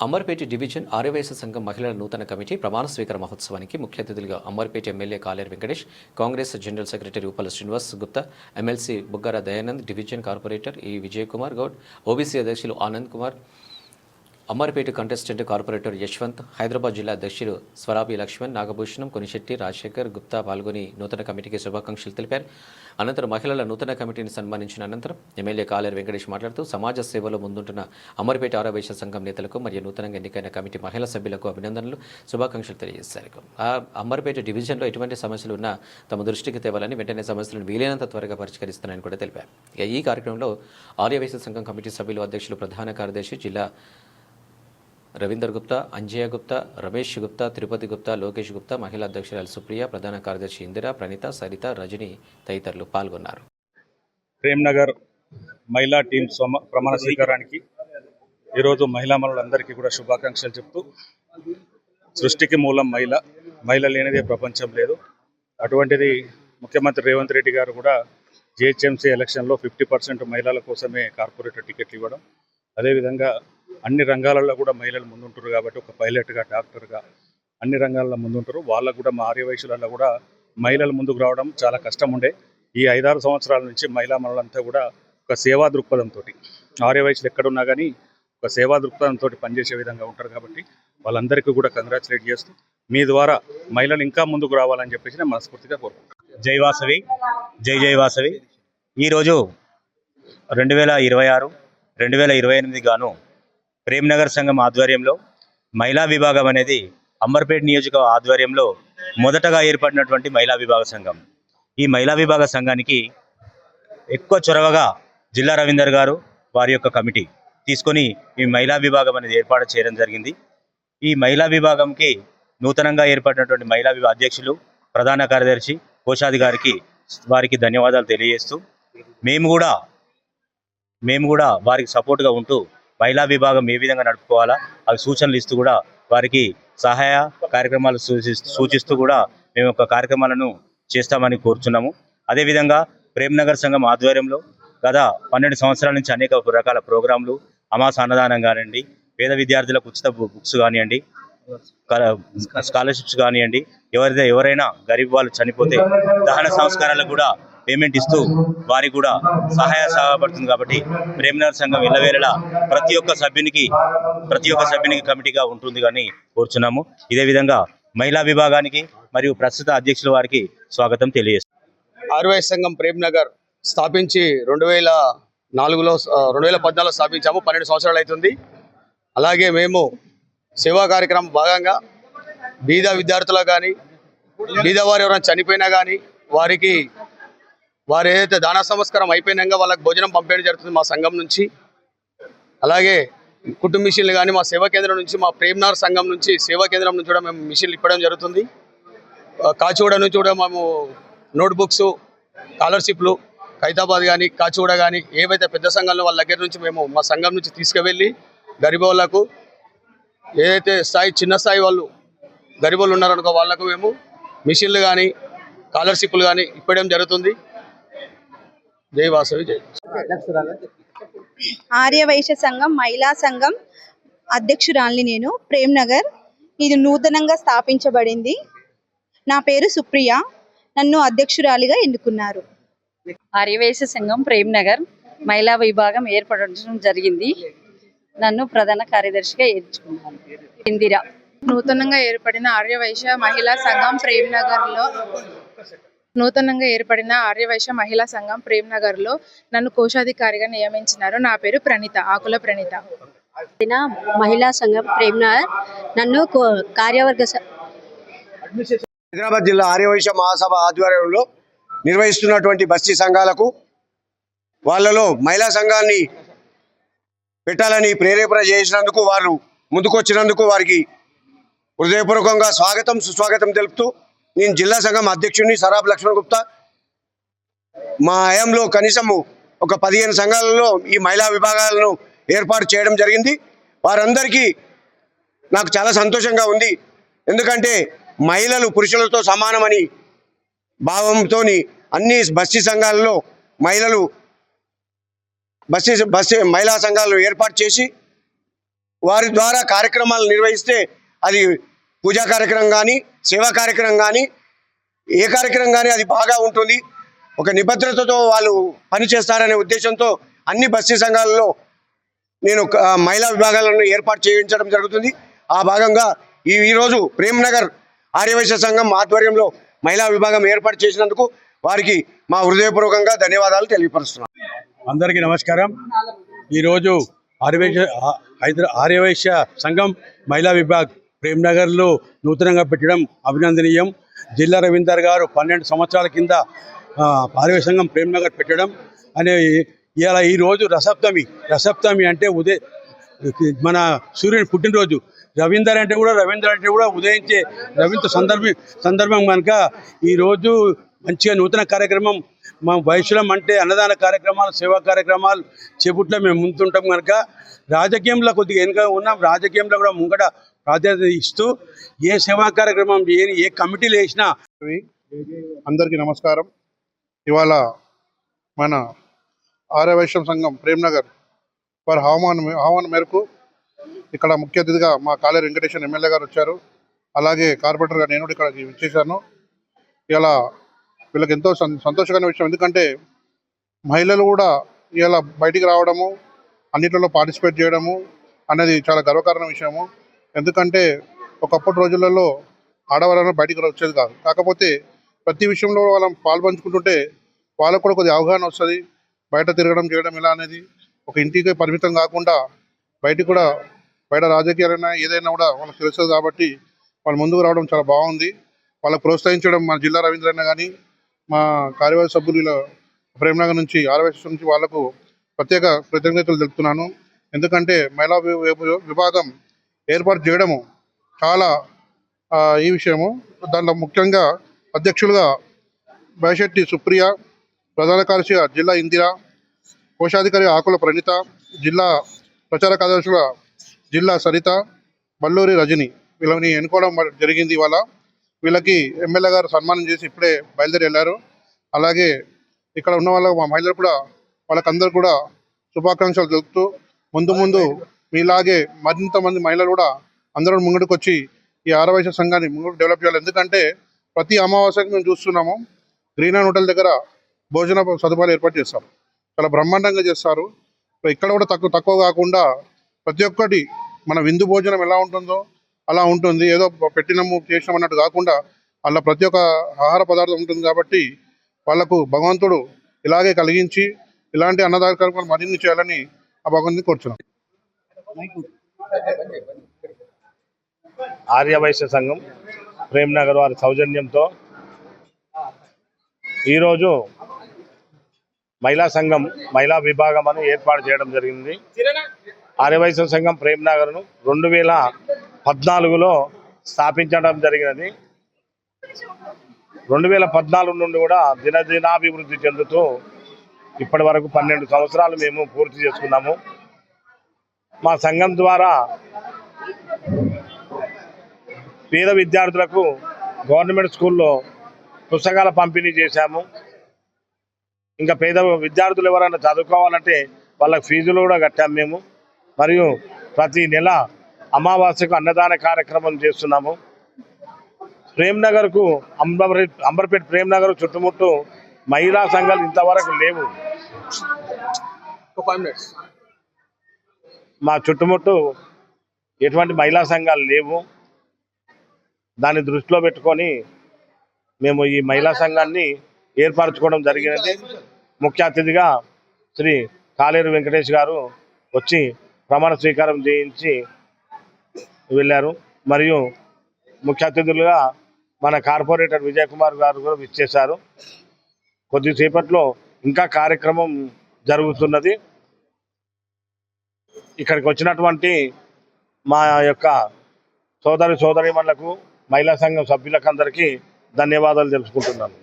Amarpet division Aryavysya సంఘం మహిళల నూతన కమిటీ ప్రమాణ స్వీకార మహోత్సవానికి ముఖ్య అతిథులుగా Amberpet MLA Kaleru Venkatesh Congress general secretary Uppala Srinivas Gupta MLC Buggara Dayanand division corporator ఈ విజయ్ కుమార్ గౌడ్ ఓబీసీ అధ్యక్షులు ఆనంద్ కుమార్ అమ్మారిపేట కంటెస్టెంట్ కార్పొరేటర్ యశ్వంత్ హైదరాబాద్ జిల్లా అధ్యక్షులు స్వరాబి లక్ష్మణ్ నాగభూషణం కొనిశెట్టి రాజశేఖర్ గుప్తా పాల్గొని నూతన కమిటీకి శుభాకాంక్షలు తెలిపారు. అనంతరం మహిళల నూతన కమిటీని సన్మానించిన అనంతరం ఎమ్మెల్యే కాలేరు వెంకటేష్ మాట్లాడుతూ సమాజ సేవలో ముందుంటున్న అమర్పేట ఆరవేశ సంఘం నేతలకు మరియు నూతనంగా ఎన్నికైన కమిటీ మహిళా సభ్యులకు అభినందనలు శుభాకాంక్షలు తెలియజేశారు. ఆ అమర్పేట డివిజన్లో ఎటువంటి సమస్యలు ఉన్నా తమ దృష్టికి తేవాలని వెంటనే సమస్యలను వీలైనంత త్వరగా పరిష్కరిస్తున్నాయని కూడా తెలిపారు. ఈ కార్యక్రమంలో ఆర్యవేశ సంఘం కమిటీ సభ్యులు అధ్యక్షులు ప్రధాన కార్యదర్శి జిల్లా రవీందర్ గుప్తా అంజయ గుప్తా రమేష్ గుప్తా తిరుపతి గుప్తా లోకేష్ గుప్తా మహిళా అధ్యక్షురాలు సుప్రియ ప్రధాన కార్యదర్శి ఇందిర ప్రణీత సరిత రజని తదితరులు పాల్గొన్నారు. ప్రేమ్నగర్ మహిళా టీం ప్రమాణ స్వీకారానికి ఈరోజు మహిళా మనులందరికీ కూడా శుభాకాంక్షలు చెప్తూ సృష్టికి మూలం మహిళ మహిళ లేనిదే ప్రపంచం లేదు. అటువంటిది ముఖ్యమంత్రి రేవంత్ రెడ్డి గారు కూడా జిహెచ్ఎంసీ ఎలక్షన్లో ఫిఫ్టీ పర్సెంట్ మహిళల కోసమే కార్పొరేటర్ టికెట్లు ఇవ్వడం అదేవిధంగా అన్ని రంగాలలో కూడా మహిళలు ముందుంటారు కాబట్టి ఒక పైలట్గా డాక్టర్గా అన్ని రంగాల్లో ముందుంటారు. వాళ్ళకు కూడా మా ఆర్య వయసులలో కూడా మహిళలు ముందుకు రావడం చాలా కష్టం ఉండే ఈ ఐదారు సంవత్సరాల నుంచి మహిళా మనులంతా కూడా ఒక సేవా దృక్పథంతో ఆర్యవయసులు ఎక్కడున్నా కానీ ఒక సేవా దృక్పథంతో పనిచేసే విధంగా ఉంటారు కాబట్టి వాళ్ళందరికీ కూడా కంగ్రాచులేట్ చేస్తూ మీ ద్వారా మహిళలు ఇంకా ముందుకు రావాలని చెప్పేసి నేను మనస్ఫూర్తిగా కోరుకుంటున్నాను. జై వాసవి జై జై వాసవి. ఈరోజు రెండు వేల ఇరవై ఆరు రెండు వేల ఇరవై ఎనిమిది గాను ప్రేమ్నగర్ సంఘం ఆధ్వర్యంలో మహిళా విభాగం అనేది అంబర్పేట్ నియోజక ఆధ్వర్యంలో మొదటగా ఏర్పడినటువంటి మహిళా విభాగ సంఘం. ఈ మహిళా విభాగ సంఘానికి ఎక్కువ చొరవగా జిల్లా రవీందర్ గారు వారి యొక్క కమిటీ తీసుకొని ఈ మహిళా విభాగం అనేది ఏర్పాటు చేయడం జరిగింది. ఈ మహిళా విభాగంకి నూతనంగా ఏర్పడినటువంటి మహిళా విభాగ అధ్యక్షులు ప్రధాన కార్యదర్శి కోశాధికారికి వారికి ధన్యవాదాలు తెలియజేస్తూ మేము కూడా మేము కూడా వారికి సపోర్ట్గా ఉంటూ మహిళా విభాగం ఏ విధంగా నడుపుకోవాలా అవి సూచనలు ఇస్తూ కూడా వారికి సహాయ కార్యక్రమాలు సూచిస్తూ సూచిస్తూ కూడా మేము ఒక కార్యక్రమాలను చేస్తామని కోరుచున్నాము. అదేవిధంగా ప్రేమ్నగర్ సంఘం ఆధ్వర్యంలో గత పన్నెండు సంవత్సరాల నుంచి అనేక రకాల ప్రోగ్రాంలు అమాస అన్నదానం కానివ్వండి పేద విద్యార్థులకు ఉచిత బుక్స్ కానివ్వండి స్కాలర్షిప్స్ కానివ్వండి ఎవరైతే ఎవరైనా గరీబ్ వాళ్ళు చనిపోతే దహన సంస్కారాలకు కూడా పేమెంట్ ఇస్తూ వారికి కూడా సహాయ సహాయపడుతుంది కాబట్టి ప్రేమనగర్ సంఘం ఇళ్ళవేళలా ప్రతి ఒక్క సభ్యునికి ప్రతి ఒక్క సభ్యునికి కమిటీగా ఉంటుంది కానీ కోరుచున్నాము. ఇదే విధంగా మహిళా విభాగానికి మరియు ప్రస్తుత అధ్యక్షుల వారికి స్వాగతం తెలియజేస్తాం ఆర్వై సంఘం ప్రేమ్ నగర్ స్థాపించి రెండు వేల నాలుగులో రెండు వేల పద్నాలుగులో స్థాపించాము. పన్నెండు సంవత్సరాలు అవుతుంది. అలాగే మేము సేవా కార్యక్రమం భాగంగా బీద విద్యార్థులకు కానీ బీద వారు ఎవరైనా చనిపోయినా కానీ వారికి వారు ఏదైతే దాన సంస్కారం అయిపోయినాక వాళ్ళకి భోజనం పంపేయడం జరుగుతుంది మా సంఘం నుంచి. అలాగే కుటుంబ మిషన్లు కానీ మా సేవా కేంద్రం నుంచి మా ప్రేమ్నార్ సంఘం నుంచి సేవా కేంద్రం నుంచి కూడా మేము మిషన్లు ఇప్పడం జరుగుతుంది. కాచిగూడ నుంచి కూడా మేము నోట్బుక్స్ స్కాలర్షిప్లు ఖైతాబాద్ కానీ కాచిగూడ కానీ ఏవైతే పెద్ద సంఘాలు వాళ్ళ దగ్గర నుంచి మేము మా సంఘం నుంచి తీసుకువెళ్ళి గరిబోళ్ళకు ఏదైతే స్థాయి చిన్న స్థాయి వాళ్ళు గరిబోళ్ళు ఉన్నారనుకో వాళ్ళకు మేము మిషన్లు కానీ స్కాలర్షిప్లు కానీ ఇప్పడం జరుగుతుంది. జై వాసవి జై ఆర్యవైశ్య సంఘం మహిళా సంఘం అధ్యక్షురాలిని నేను ప్రేమ్ నగర్. ఇది నూతనంగా స్థాపించబడింది. నా పేరు సుప్రియ. నన్ను అధ్యక్షురాలిగా ఎన్నుకున్నారు. ఆర్యవేశ సంఘం ప్రేమ్ నగర్ మహిళా విభాగం ఏర్పడడం జరిగింది. నన్ను ప్రధాన కార్యదర్శిగా ఎంచుకున్నాను ఇందిరా. నూతనంగా ఏర్పడిన ఆర్యవైశ్య మహిళా సంఘం ప్రేమ్నగర్లో నూతనంగా ఏర్పడిన ఆర్యవైశ్య మహిళా సంఘం ప్రేమ్నగర్లో నన్ను కోశాధికారిగా నియమించినారు. నా పేరు ప్రణీత ఆకుల ప్రణీత. మహిళా సంఘం ప్రేమ్నగర్ నన్ను కార్యవర్గ హైదరాబాద్ జిల్లా ఆర్యవైశ్య మహాసభ ఆధ్వర్యంలో నిర్వహిస్తున్నటువంటి బస్తీ సంఘాలకు వాళ్ళలో మహిళా సంఘాన్ని పెట్టాలని ప్రేరేపణ చేసినందుకు వారు ముందుకొచ్చినందుకు వారికి హృదయపూర్వకంగా స్వాగతం సుస్వాగతం తెలుపుతూ నేను జిల్లా సంఘం అధ్యక్షుడిని సరాబ్ లక్ష్మణ్ గుప్తా. మా హయాంలో కనీసము ఒక పదిహేను సంఘాలలో ఈ మహిళా విభాగాలను ఏర్పాటు చేయడం జరిగింది. వారందరికీ నాకు చాలా సంతోషంగా ఉంది. ఎందుకంటే మహిళలు పురుషులతో సమానమని భావంతో అన్ని బస్తీ సంఘాలలో మహిళలు బస్తీ బస్తీ మహిళా సంఘాలు ఏర్పాటు చేసి వారి ద్వారా కార్యక్రమాలు నిర్వహిస్తే అది పూజా కార్యక్రమం కానీ సేవా కార్యక్రమం కానీ ఏ కార్యక్రమం కానీ అది బాగా ఉంటుంది. ఒక నిబద్ధతతో వాళ్ళు పనిచేస్తారనే ఉద్దేశంతో అన్ని బస్తీ సంఘాలలో నేను మహిళా విభాగాలను ఏర్పాటు చేయించడం జరుగుతుంది. ఆ భాగంగా ఈ ఈరోజు ప్రేమ్నగర్ ఆర్యవైశ్య సంఘం ఆధ్వర్యంలో మహిళా విభాగం ఏర్పాటు చేసినందుకు వారికి మా హృదయపూర్వకంగా ధన్యవాదాలు తెలియపరుస్తున్నాను. అందరికీ నమస్కారం. ఈరోజు ఆర్యవైశ్య హైదరా ఆర్యవైశ్య సంఘం మహిళా విభాగ్ ప్రేమ్నగర్లో నూతనంగా పెట్టడం అభినందనీయం. జిల్లా రవీందర్ గారు పన్నెండు సంవత్సరాల కింద ఆ, సంఘం ప్రేమ్నగర్ పెట్టడం అనే ఇలా ఈరోజు రసప్తమి. రసప్తమి అంటే ఉదయ మన సూర్యుని పుట్టినరోజు. రవీందర్ అంటే కూడా రవీంద్ర అంటే కూడా ఉదయించే రవీంద్ర సందర్భం సందర్భం కనుక ఈరోజు మంచిగా నూతన కార్యక్రమం మా వయసులం అంటే అన్నదాన కార్యక్రమాలు సేవా కార్యక్రమాలు చేపట్లో మేము ముందుంటాం కనుక. రాజకీయంలో కొద్దిగా వెనుక ఉన్నాం. రాజకీయంలో కూడా ముంగట ప్రాధాన్యత ఇస్తూ ఏ సేవా కార్యక్రమం చేయని ఏ కమిటీలు వేసినా అందరికీ నమస్కారం. ఇవాళ మన ఆర్యవైశ్యం సంఘం ప్రేమ్నగర్ వారి ఆహ్వానం ఆహ్వానం మేరకు ఇక్కడ ముఖ్య అతిథిగా మా కాలేరు వెంకటేశ్వర ఎమ్మెల్యే గారు వచ్చారు. అలాగే కార్పొరేటర్గా గారు నేను కూడా ఇక్కడ ఇచ్చేసాను ఇలా వీళ్ళకి ఎంతో సంతోషకరమైన విషయం. ఎందుకంటే మహిళలు కూడా ఇలా బయటికి రావడము అన్నిట్లలో పార్టిసిపేట్ చేయడము అనేది చాలా గర్వకారణ విషయము. ఎందుకంటే ఒకప్పటి రోజులలో ఆడవాళ్ళను బయటికి వచ్చేది కాదు. కాకపోతే ప్రతి విషయంలో వాళ్ళని పాల్పంచుకుంటుంటే వాళ్ళకు కూడా కొద్దిగా అవగాహన వస్తుంది. బయట తిరగడం చేయడం ఎలా అనేది ఒక ఇంటికి పరిమితం కాకుండా బయట కూడా బయట రాజకీయాలైనా ఏదైనా కూడా వాళ్ళకి తెలుస్తుంది కాబట్టి వాళ్ళు ముందుకు రావడం చాలా బాగుంది. వాళ్ళకి ప్రోత్సహించడం మన జిల్లా రవీంద్రన్న కానీ మా కార్యవర్గ సభ్యులు ప్రేమనగర్ నుంచి ఆర్వైఎస్ నుంచి వాళ్ళకు ప్రత్యేక కృతజ్ఞతలు తెలుపుతున్నాను. ఎందుకంటే మహిళా విభాగం ఏర్పాటు చేయడము చాలా ఈ విషయము. దాంట్లో ముఖ్యంగా అధ్యక్షులుగా బైశెట్టి సుప్రియ ప్రధాన కార్యదర్శిగా జిల్లా ఇందిర కోశాధికారి ఆకుల ప్రణీత జిల్లా ప్రచార కార్యదర్శిగా జిల్లా సరిత బల్లూరి రజని వీళ్ళని ఎన్నుకోవడం జరిగింది ఇవాళ. వీళ్ళకి ఎమ్మెల్యే గారు సన్మానం చేసి ఇప్పుడే బయలుదేరి వెళ్ళారు. అలాగే ఇక్కడ ఉన్న వాళ్ళ మా మహిళలు కూడా వాళ్ళకందరూ కూడా శుభాకాంక్షలు తెలుపుతూ ముందు ముందు మీలాగే మరింత మంది మహిళలు కూడా అందరూ ముంగడికి వచ్చి ఈ ఆరవయస సంఘాన్ని ముందుకు డెవలప్ చేయాలి. ఎందుకంటే ప్రతి అమావాస్యకి మేము చూస్తున్నాము గ్రీన్ అండ్ హోటల్ దగ్గర భోజన సదుపాయాలు ఏర్పాటు చేస్తారు చాలా బ్రహ్మాండంగా చేస్తారు ఇక్కడ కూడా తక్కువ తక్కువ కాకుండా ప్రతి ఒక్కటి మన విందు భోజనం ఎలా ఉంటుందో అలా ఉంటుంది. ఏదో పెట్టినము చేసినాం అన్నట్టు కాకుండా అలా ప్రతి ఒక్క ఆహార పదార్థం ఉంటుంది కాబట్టి వాళ్ళకు భగవంతుడు ఇలాగే కలిగించి ఇలాంటి అన్నదాన కార్యక్రమాలు మరిన్ని చేయాలని ఆ భగవంతుని కోరుచున్నాం. ఆర్యవైశ్య సంఘం ప్రేమ్నగర్ వారి సౌజన్యంతో. ఈరోజు మహిళా సంఘం మహిళా విభాగం అని ఏర్పాటు చేయడం జరిగింది. ఆర్యవైశ్య సంఘం ప్రేమ్నగర్ను రెండు వేల పద్నాలుగులో స్థాపించడం జరిగినది. రెండు వేల పద్నాలుగు నుండి కూడా దినదినాభివృద్ధి చెందుతూ ఇప్పటి వరకు పన్నెండు సంవత్సరాలు మేము పూర్తి చేసుకున్నాము. మా సంఘం ద్వారా పేద విద్యార్థులకు గవర్నమెంట్ స్కూల్లో పుస్తకాల పంపిణీ చేశాము. ఇంకా పేద విద్యార్థులు ఎవరైనా చదువుకోవాలంటే వాళ్ళకి ఫీజులు కూడా కట్టాము మేము. మరియు ప్రతి నెల అమావాస్యకు అన్నదాన కార్యక్రమం చేస్తున్నాము. ప్రేమ్నగర్కు అంబర్పేట్ అంబర్పేట్ ప్రేమ్నగర్ చుట్టుముట్టు మహిళా సంఘాలు ఇంతవరకు లేవు. మా చుట్టుముట్టు ఎటువంటి మహిళా సంఘాలు లేవు. దాన్ని దృష్టిలో పెట్టుకొని మేము ఈ మహిళా సంఘాన్ని ఏర్పరచుకోవడం జరిగినది. ముఖ్య అతిథిగా శ్రీ కాలేరు వెంకటేష్ గారు వచ్చి ప్రమాణ స్వీకారం చేయించి వెళ్ళారు. మరియు ముఖ్య అతిథులుగా మన కార్పొరేటర్ విజయ్ కుమార్ గారు కూడా విచ్చేశారు. కొద్దిసేపట్లో ఇంకా కార్యక్రమం జరుగుతున్నది. ఇక్కడికి వచ్చినటువంటి మా యొక్క సోదరి సోదరిమణులకు మహిళా సంఘం సభ్యులకు అందరికీ ధన్యవాదాలు తెలుసుకుంటున్నాను